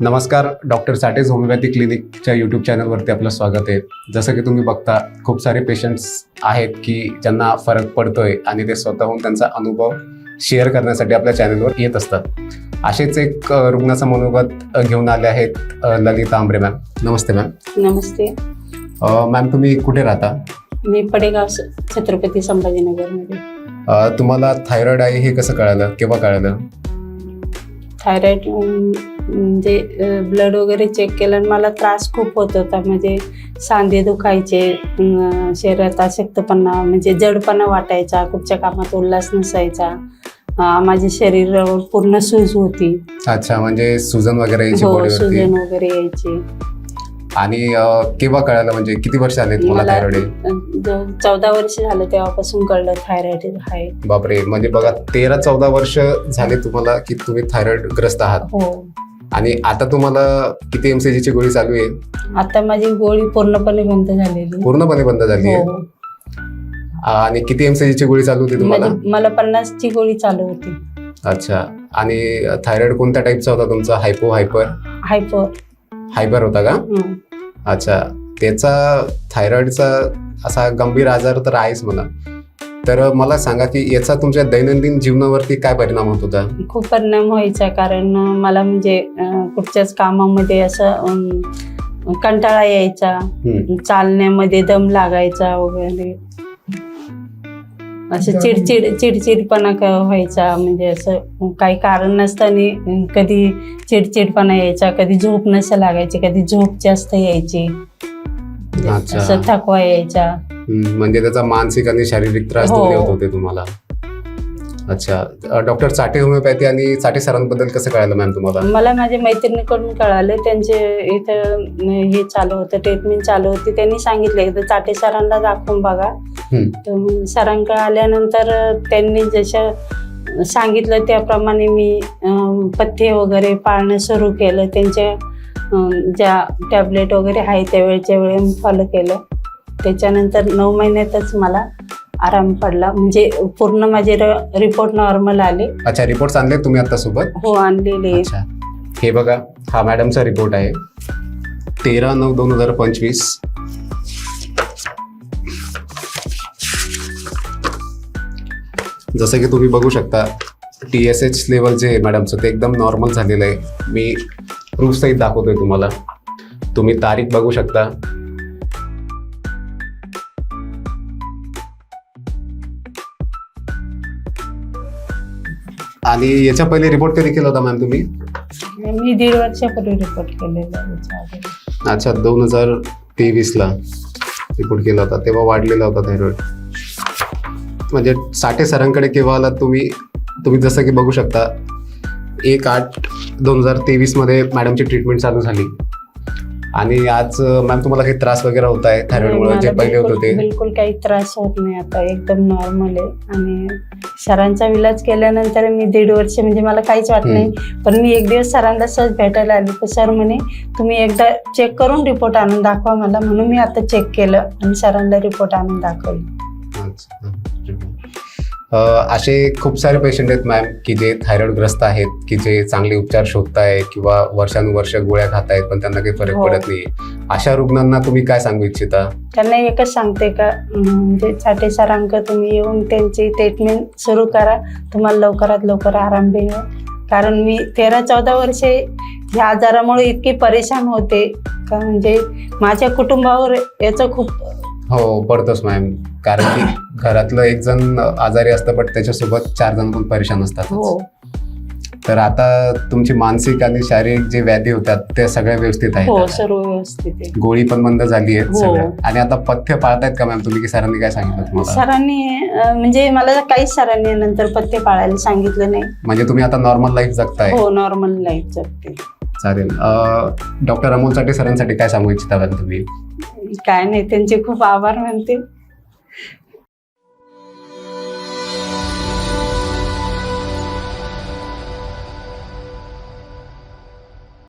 नमस्कार doctor Sathe's homeopathy क्लिनिकच्या YouTube चॅनलवरती आपलं स्वागत आहे. जसं की तुम्ही बघता खूप सारे पेशंट्स आहेत की ज्यांना फरक पडतोय आणि ते स्वतःहून त्यांचा अनुभव शेअर करण्यासाठी आपल्या चॅनलवर येत असतात. असेच एक रुग्णाचं मनोगत घेऊन आले आहेत ललिता आंबरे मॅम नमस्ते मॅम नमस्ते. मॅम तुम्ही कुठे राहता? मी पडेगाव छत्रपती संभाजीनगरमध्ये. तुम्हाला थायरॉइड आहे हे कसं कळालं? केव्हा कळालं? थायरॉइड अं, म्हणजे ब्लड वगैरे चेक केलं आणि मला त्रास खूप होत होता. म्हणजे सांधे दुखायचे शरीरात अशक्तपणा म्हणजे जडपणा वाटायचा कुठच्या कामात उल्हास नसायचा. माझ्या शरीरावर पूर्ण सूज होती. अच्छा म्हणजे सुजन वगैरे हो सुजन वगैरे यायची. आणि केव्हा कळालं म्हणजे किती वर्ष आले तुम्हाला थायरॉइड चौदा वर्ष झालं तेव्हापासून कळलं थायरॉइड आहे. बापरे म्हणजे बघा तेरा चौदा वर्ष झाले तुम्हाला की तुम्ही थायरॉइड ग्रस्त आहात. हो. आणि आता तुम्हाला किती एमसीजी ची गोळी चालू आहे? आता माझी गोळी पूर्णपणे बंद झालेली. पूर्णपणे बंद झाली आहे? हो. आणि किती एमसीजी ची गोळी चालू होती तुम्हाला? म्हणजे मला पन्नासची गोळी चालू होती. अच्छा. आणि थायरॉइड कोणत्या टाईपचा होता तुमचा? हायपो हायपर हायपर हायपर होता का? अच्छा. त्याचा थायरॉइडचा असा गंभीर आजार तर आहेच मला तर मला सांगा की याचा तुमच्या दैनंदिन जीवनावरती काय परिणाम होत होता? खूप परिणाम व्हायचा कारण मला म्हणजे कुठच्याच कामामध्ये असं कंटाळा यायचा. चालण्यामध्ये दम लागायचा वगैरे. असं चिडचिड चिडचिडपणा व्हायचा म्हणजे असं काही कारण नसताना कधी चिडचिडपणा यायचा कधी झोप नसं लागायची कधी झोप जास्त यायची. असं थकवा यायचा म्हणजे त्याचा मानसिक आणि शारीरिक त्रास हो. होते तुम्हाला अच्छा. डॉक्टर चाटे होमिओपॅथी आणि चाटे सरांबद्दल कसं कळालं मॅम तुम्हाला? मला माझ्या मैत्रिणीकडून कळालं. त्यांचे इथं हे चालू होतं ट्रीटमेंट चालू होती. त्यांनी सांगितलं एकदा चाटे सरांना दाखवून बघा. सरांकडे आल्यानंतर त्यांनी जसं सांगितलं त्याप्रमाणे मी पथ्य वगैरे पाळणं सुरू केलं. त्यांच्या ज्या टॅबलेट वगैरे आहे त्या वेळच्या वेळी मी फॉलो केलं. त्याच्यानंतर नऊ महिन्यातच मला आराम पडला. म्हणजे पूर्ण माझे रिपोर्ट नॉर्मल आले. अच्छा रिपोर्ट आणले तुम्ही आता सोबत? हो आणलेले अच्छा. हे बघा हा मॅडमचा रिपोर्ट आहे. तेरा नऊ दोन हजार पंचवीस. जसं की तुम्ही बघू शकता टी एस एच लेवल जे आहे मॅडमचं ते एकदम नॉर्मल झालेलं आहे. मी प्रूफ सहित दाखवतोय तुम्हाला. तुम्ही तारीख बघू शकता. आणि याच्या पहिले रिपोर्ट कधी केला होता मॅम तुम्ही? मी दीड वर्षापूर्वी रिपोर्ट केलेला आहे याच्या आधी. अच्छा दोन हजार तेवीसला रिपोर्ट केला होता तेव्हा वाढलेला होता थायरॉइड म्हणजे साठे सरांकडे केव्हा आलात तुम्ही? तुम्ही जसं की बघू शकता एक आठ दोन हजार तेवीसमध्ये मॅडमची ट्रीटमेंट चालू झाली. आणि आज मॅम तुम्हाला काही त्रास वगैरे होत आहे थायरॉइडमुळे जे पहिले होत बिलकुल होते? बिलकुल काही त्रास होत नाही आता एकदम नॉर्मल आहे. आणि सरांचा इलाज केल्यानंतर मी दीड वर्ष म्हणजे मला काहीच वाटत नाही. पण मी एक दिवस सरांना सहज भेटायला आली. तर सर म्हणे तुम्ही एकदा चेक करून रिपोर्ट आणून दाखवा मला. म्हणून मी आता चेक केलं आणि सरांना रिपोर्ट आणून दाखवली. असे खूप सारे पेशंट आहेत मॅम की जे थायरॉइडग्रस्त आहेत की जे चांगले उपचार शोधताय किंवा वर्षानुवर्ष गोळ्या खात आहेत पण त्यांना काही फरक हो. पडत नाही अशा रुग्णांना तुम्ही काय सांगू इच्छिता? त्यांना एकच सांगते का म्हणजे चाटे सरांक तुम्ही येऊन त्यांची ट्रीटमेंट सुरू करा. तुम्हाला लवकरात लवकर आराम मिळेल कारण मी तेरा चौदा वर्षे ह्या आजारामुळे इतकी परेशान होते. का म्हणजे माझ्या कुटुंबावर याचं खूप हो पडतोच मॅम कारण की घरातलं एक जण आजारी असतं पण त्याच्यासोबत चार जण पण परेशान असतात हो. तर आता तुमची मानसिक आणि शारीरिक जे व्याधी होत्या त्या सगळ्या व्यवस्थित हो आहेत. सर्व व्यवस्थित आहे गोळी पण बंद झाली आहे हो. आणि आता पथ्य पाळतायत का मॅम तुम्ही? की सरांनी काय सांगितलं तुम्हाला? सरांनी अं, म्हणजे मला काहीच सरांनी नंतर पत्ते पाळायला सांगितलं नाही. म्हणजे तुम्ही आता नॉर्मल लाईफ जगताय. हो नॉर्मल लाईफ जगते. चालेल. डॉक्टर अमोलसाठी सरांसाठी काय सांगू इच्छिता मॅम तुम्ही? काय नाही त्यांचे खूप आभार मानते.